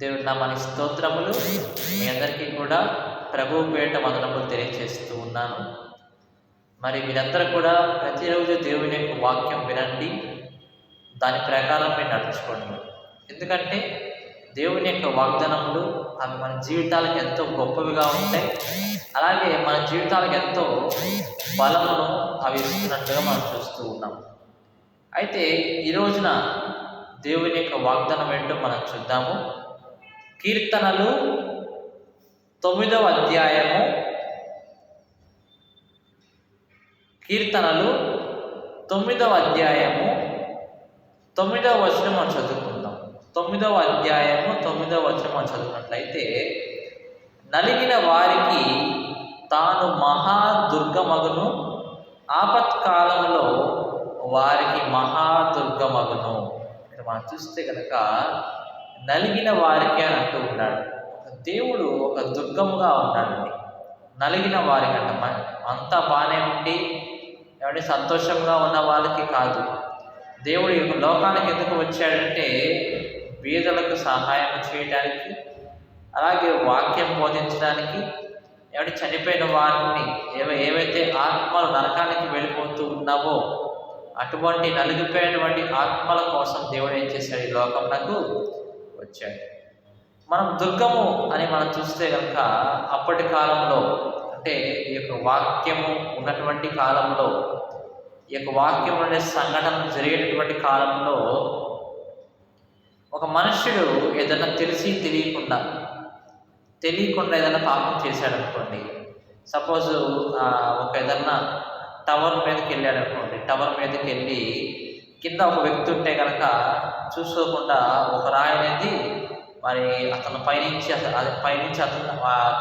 దేవుడు నా మన స్తోత్రములు. మీ అందరికీ కూడా ప్రభు పేట వందనములు తెలియజేస్తూ ఉన్నాను. మరి మీరందరూ కూడా ప్రతిరోజు దేవుని యొక్క వాక్యం వినండి. దాని ప్రకారం మీరు నడుచుకోండి. ఎందుకంటే దేవుని యొక్క వాగ్దానములు అవి మన జీవితాలకు ఎంతో గొప్పవిగా ఉంటాయి. అలాగే మన జీవితాలకు ఎంతో బలమును అవి ఇస్తున్నట్టుగా మనం చూస్తూ ఉన్నాం. అయితే ఈ రోజున దేవుని యొక్క వాగ్దానం ఏంటో మనం చూద్దాము. కీర్తనలు తొమ్మిదవ అధ్యాయము. కీర్తనలు తొమ్మిదవ అధ్యాయము. తొమ్మిదవ వచనం మనం చదువుకుందాం. తొమ్మిదవ అధ్యాయము తొమ్మిదవ వచనం మనం చదువుకున్నట్లయితే నలిగిన వారికి తాను మహా దుర్గమగును ఆపత్కాలంలో వారికి మహాదుర్గమగును. ఇక్కడ మనం చూస్తే కనుక నలిగిన వారికి అని అంటూ ఉన్నాడు. దేవుడు ఒక దుర్గముగా ఉన్నాడండి. నలిగిన వారికి అంట అంతా బాగానే ఉండి ఏమంటే సంతోషంగా ఉన్న వాళ్ళకి కాదు. దేవుడు ఈ లోకానికి ఎందుకు వచ్చాడంటే బీదలకు సహాయం చేయడానికి అలాగే వాక్యం బోధించడానికి ఏమంటే చనిపోయిన వారిని ఏవ ఏవైతే ఆత్మలు నరకానికి వెళ్ళిపోతూ ఉన్నావో అటువంటి నలిగిపోయినటువంటి ఆత్మల కోసం దేవుడు ఏం చేశాడు ఈ లోకమునకు? వచ్చాడు మనం దుర్గము అని మనం చూస్తే కనుక అప్పటి కాలంలో అంటే ఈ యొక్క వాక్యము ఉన్నటువంటి కాలంలో ఈ యొక్క వాక్యం అనే సంఘటన జరిగేటటువంటి కాలంలో ఒక మనుష్యుడు ఏదైనా తెలిసి తెలియకుండా తెలియకుండా ఏదైనా పాపం చేశాడు అనుకోండి సపోజ్ ఒక ఏదన్నా టవర్ మీదకి వెళ్ళాడు అనుకోండి టవర్ మీదకి వెళ్ళి కింద ఒక వ్యక్తి ఉంటే కనుక చూసుకోకుండా ఒక రాయి అనేది మరి అతను పైనుంచి అతను పైనుంచి అతను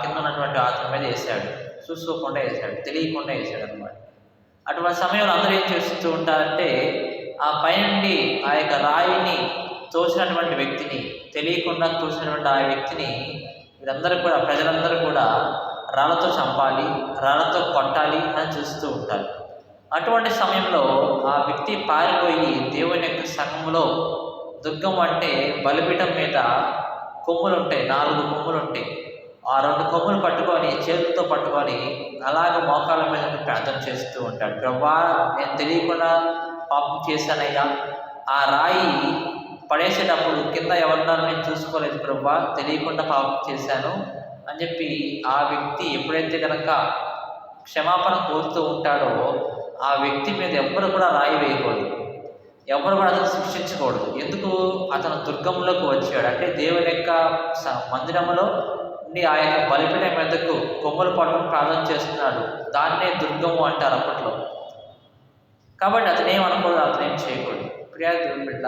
కింద ఉన్నటువంటి అతని మీద వేసాడు. చూసుకోకుండా వేసాడు తెలియకుండా వేసాడు అనమాట అటువంటి సమయంలో అందరూ ఏం చేస్తూ ఉంటారంటే ఆ పైనుండి ఆ యొక్క రాయిని తోసినటువంటి వ్యక్తిని తెలియకుండా తోసినటువంటి ఆ వ్యక్తిని వీరందరూ కూడా ప్రజలందరూ కూడా రాళ్ళతో చంపాలి రాళ్ళతో కొట్టాలి అని చూస్తూ ఉంటారు. అటువంటి సమయంలో ఆ వ్యక్తి పారిపోయి దేవుని యొక్క సంఘంలో దుర్గం అంటే బలిపీఠం మీద కొమ్ములు ఉంటాయి నాలుగు కొమ్ములు ఉంటాయి ఆ రెండు కొమ్ములు పట్టుకొని చేతులతో పట్టుకొని అలాగ మోకాళ్ళ మీద ప్రార్థన చేస్తూ ఉంటాడు. ప్రభా నేను తెలియకుండా పాపం చేశానయ్యా. ఆ రాయి పడేసేటప్పుడు కింద ఎవరున్నారో నేను చూసుకోలేదు ప్రభా. తెలియకుండా పాపం చేశాను అని చెప్పి ఆ వ్యక్తి ఎప్పుడైతే కనుక క్షమాపణ కోరుతూ ఉంటాడో ఆ వ్యక్తి మీద ఎవ్వరు కూడా రాయి వేయకూడదు. ఎవరు కూడా అతను శిక్షించకూడదు. ఎందుకు? అతను దుర్గంలోకి వచ్చాడు. అంటే దేవుని యొక్క స- మందిరంలో ఉండి ఆ యొక్క బలిపీఠం మీదకు కొమ్మలు పట్టుకుని ప్రార్థన చేస్తున్నాడు. దాన్నే దుర్గము అంటారు అప్పట్లో. కాబట్టి అతను ఏమనకూడదు అతను ఏం చేయకూడదు. ప్రియా దేవుని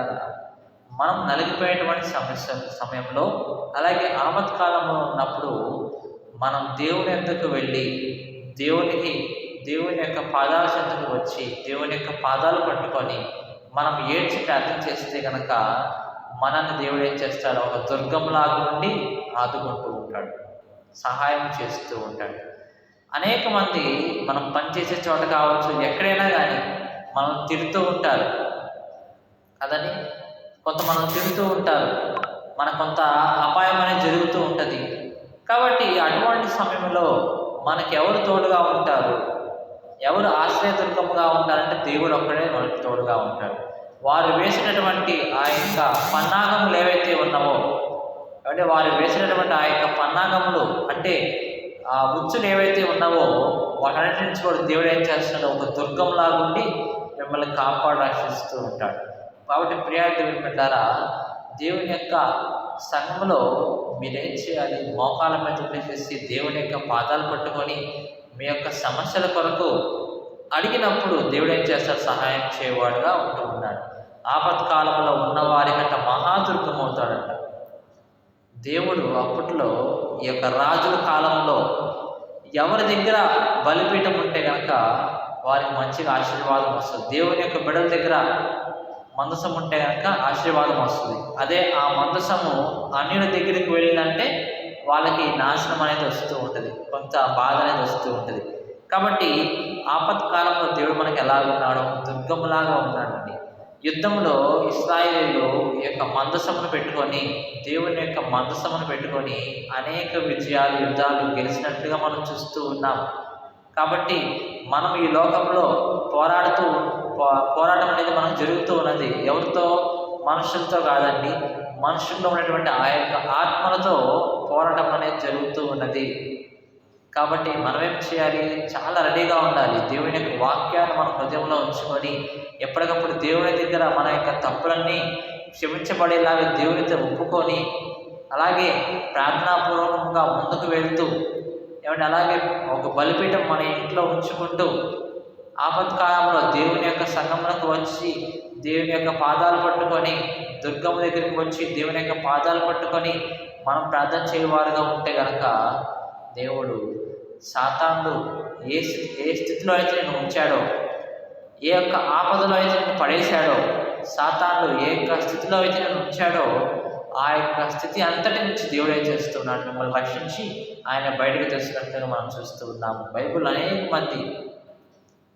మనం నలిగిపోయేటువంటి సమస్య సమయంలో అలాగే ఆమత్కాలంలో ఉన్నప్పుడు మనం దేవుని ఎందుకు వెళ్ళి దేవునికి దేవుని యొక్క పాదాల చెంతకు వచ్చి దేవుని యొక్క పాదాలు పట్టుకొని మనం ఏడ్చి ప్రార్థన చేస్తే కనుక మనల్ని దేవుడు ఏం చేస్తాడు? ఒక దుర్గంలాగా నుండి ఆదుకుంటూ ఉంటాడు. సహాయం చేస్తూ ఉంటాడు. అనేక మంది మనం పనిచేసే చోట కావచ్చు ఎక్కడైనా కానీ మనం తిడుతూ ఉంటారు. కదని? కొంత మనం తిడుతూ ఉంటారు. మన కొంత అపాయం అనేది జరుగుతూ ఉంటుంది. కాబట్టి అటువంటి సమయంలో మనకి ఎవరు తోడుగా ఉంటారు? ఎవరు ఆశ్రయదుర్గముగా ఉంటారంటే దేవుడు ఒక్కడే మనకు తోడుగా ఉంటాడు. వారు వేసినటువంటి ఆ యొక్క పన్నాగములు ఏవైతే ఉన్నావో అంటే వారు వేసినటువంటి ఆ యొక్క పన్నాగములు అంటే ఆ ఉచ్చులు ఏవైతే ఉన్నావో వాటన్నిటి నుంచి కూడా దేవుడు ఏం చేస్తున్నాడు? ఒక దుర్గంలాగా ఉండి మిమ్మల్ని కాపాడు రక్షిస్తూ ఉంటాడు. కాబట్టి ప్రియా పెట్టారా దేవుని యొక్క సంఘంలో మీరేం చేయాలి? మోకాల మీద పనిచేసి దేవుని యొక్క పాదాలు పట్టుకొని మీ యొక్క సమస్యల కొరకు అడిగినప్పుడు దేవుడు ఏం చేస్తాడు? సహాయం చేయవాడుగా ఉంటూ ఉన్నాడు ఆపత్కాలంలో ఉన్నవారి కంట మహాదుర్గం దేవుడు అప్పట్లో ఈ యొక్క రాజుల కాలంలో ఎవరి దగ్గర బలిపీఠం ఉంటే కనుక వారికి మంచిగా ఆశీర్వాదం వస్తుంది. దేవుని యొక్క బిడల దగ్గర మందసం ఉంటే కనుక ఆశీర్వాదం వస్తుంది. అదే ఆ మందసము అన్యుల దగ్గరికి వెళ్ళిందంటే వాళ్ళకి నాశనం అనేది వస్తూ ఉంటుంది కొంత బాధ అనేది వస్తూ ఉంటుంది. కాబట్టి ఆపత్కాలంలో దేవుడు మనకి ఎలా ఉన్నాడు దుర్గములాగా ఉన్నాడండి. యుద్ధంలో ఇస్రాయేలీలు ఈ యొక్క మందసమును పెట్టుకొని దేవుని యొక్క మందసమును పెట్టుకొని అనేక విజయాలు యుద్ధాలు గెలిచినట్లుగా మనం చూస్తూ ఉన్నాం. కాబట్టి మనం ఈ లోకంలో పోరాడుతూ పో- పోరాటం అనేది మనకు జరుగుతూ ఉన్నది. ఎవరితో? మనుషులతో కాదండి మనుషుల్లో ఉన్నటువంటి ఆ యొక్క ఆత్మలతో పోరాటం అనేది జరుగుతూ ఉన్నది. కాబట్టి మనం ఏం చేయాలి? చాలా రెడీగా ఉండాలి. దేవుని యొక్క వాక్యాన్ని మన హృదయంలో ఉంచుకొని ఎప్పటికప్పుడు దేవుని దగ్గర మన యొక్క తప్పులన్నీ క్షమించబడేలాగా దేవునితో ఒప్పుకొని అలాగే ప్రార్థనాపూర్వకంగా ముందుకు వెళ్తూ ఏమంటే అలాగే ఒక బలిపీఠం మన ఇంట్లో ఉంచుకుంటూ ఆపత్కాలంలో దేవుని యొక్క సంగమునకు వచ్చి దేవుని యొక్క పాదాలు పట్టుకొని దుర్గమ్మ దగ్గరికి వచ్చి దేవుని యొక్క పాదాలు పట్టుకొని మనం ప్రార్థన చేయవారుగా ఉంటే గనక దేవుడు సాతాను ఏ ఏ స్థితిలో అయితే నేను ఉంచాడో ఏ యొక్క ఆపదలో అయితే నేను పడేశాడో సాతాను ఏ యొక్క స్థితిలో అయితే నేను ఉంచాడో ఆ యొక్క స్థితి అంతటి నుంచి దేవుడు చేస్తున్నాడు? మిమ్మల్ని రక్షించి ఆయన బయటకు తెస్తున్నట్టుగా మనం చూస్తూ ఉన్నాము బైబుల్ అనేక మంది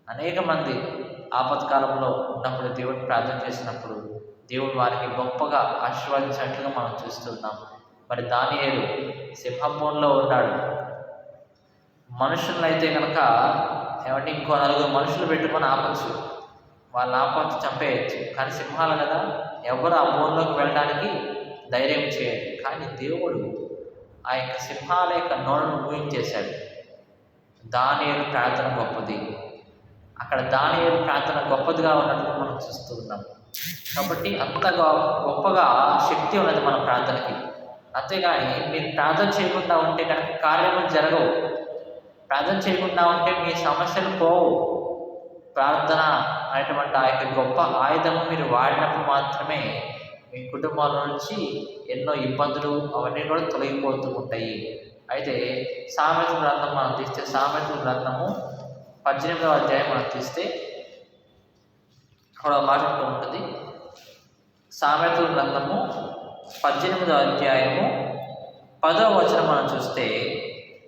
అనేక మంది ఆపత్కాలంలో ఉన్నప్పుడు దేవుడిని ప్రార్థన చేసినప్పుడు దేవుడు వారికి గొప్పగా ఆశీర్వదించినట్లుగా మనం చూస్తున్నాం. మరి దానియేలు సింహభూంలో ఉన్నాడు. మనుషులను అయితే కనుక ఏమంటే ఇంకో నలుగురు మనుషులు పెట్టుకొని ఆపచ్చు. వాళ్ళని ఆపచ్చు చంపేయచ్చు. కానీ సింహాలు కదా ఎవరు ఆ మూలలోకి వెళ్ళడానికి ధైర్యం చేయరు. కానీ దేవుడు ఆ యొక్క సింహాల యొక్క నోరును ఊహించేశాడు. దానియేలు ప్రార్థన గొప్పది. అక్కడ దాని ప్రార్థన గొప్పదిగా ఉన్నట్లు మనం చూస్తూ ఉన్నాం. కాబట్టి అంత గొప్పగా శక్తి ఉన్నది మన ప్రార్థనకి. అంతేగాని మీరు ప్రార్థన చేయకుండా ఉంటే కనుక కార్యములు జరగవు. ప్రార్థన చేయకుండా ఉంటే మీ సమస్యలు పోవు. ప్రార్థన అనేటువంటి ఆ యొక్క గొప్ప ఆయుధము మీరు వాడినప్పుడు మాత్రమే మీ కుటుంబాల నుంచి ఎన్నో ఇబ్బందులు అవన్నీ కూడా తొలగిపోతూ ఉంటాయి. అయితే సామెత గ్రంథం మనం తీస్తే సామెత గ్రంథము పద్దెనిమిదవ అధ్యాయం మనం తీస్తే అక్కడ మాట్లాడుతూ ఉంటుంది. సామెతల గ్రంథము పద్దెనిమిదవ అధ్యాయము పదవ వచనం మనం చూస్తే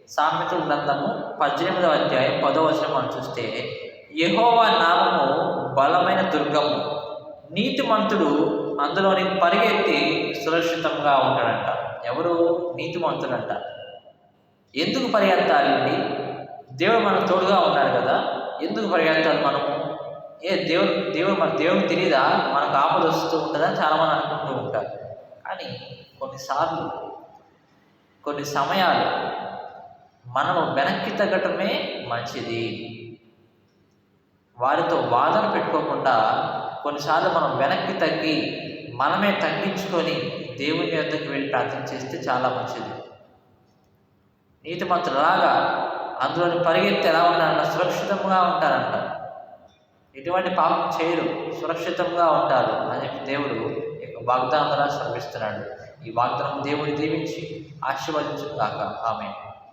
సామెతల గ్రంథము పద్దెనిమిదవ అధ్యాయం పదవ వచనం మనం చూస్తే యహోవా నామము బలమైన దుర్గము నీతిమంతుడు అందులోని పరిగెత్తి సురక్షితంగా ఉంటాడంట. ఎవరు? నీతిమంతుడంట. ఎందుకు పరిగెత్తాలి అండి? దేవుడు మనకు తోడుగా ఉన్నాడు కదా? ఎందుకు పరిగెత్తాలి మనము? ఏ దేవుడు దేవుడు మన దేవుడికి తెలియదా మనకు ఆపద వస్తూ ఉంటుందని చాలామంది అనుకుంటూ ఉంటారు. కానీ కొన్నిసార్లు కొన్ని సమయాలు మనము వెనక్కి తగ్గటమే మంచిది. వారితో వాదన పెట్టుకోకుండా కొన్నిసార్లు మనం వెనక్కి తగ్గి మనమే తగ్గించుకొని దేవుని వద్దకు వెళ్ళి ప్రార్థన చేస్తే చాలా మంచిది. నీతిమంతులాగా అందులోని పరిగెత్తి ఎలా ఉంటారంట సురక్షితంగా ఉంటారంట. ఎటువంటి పాపం చేయరు. సురక్షితంగా ఉంటారు అని చెప్పి దేవుడు ఈ యొక్క వాగ్దానం ద్వారా శ్రమిస్తున్నాడు ఈ వాగ్దానం దేవుడు దీవించి ఆశీర్వదించుగాక ఆమె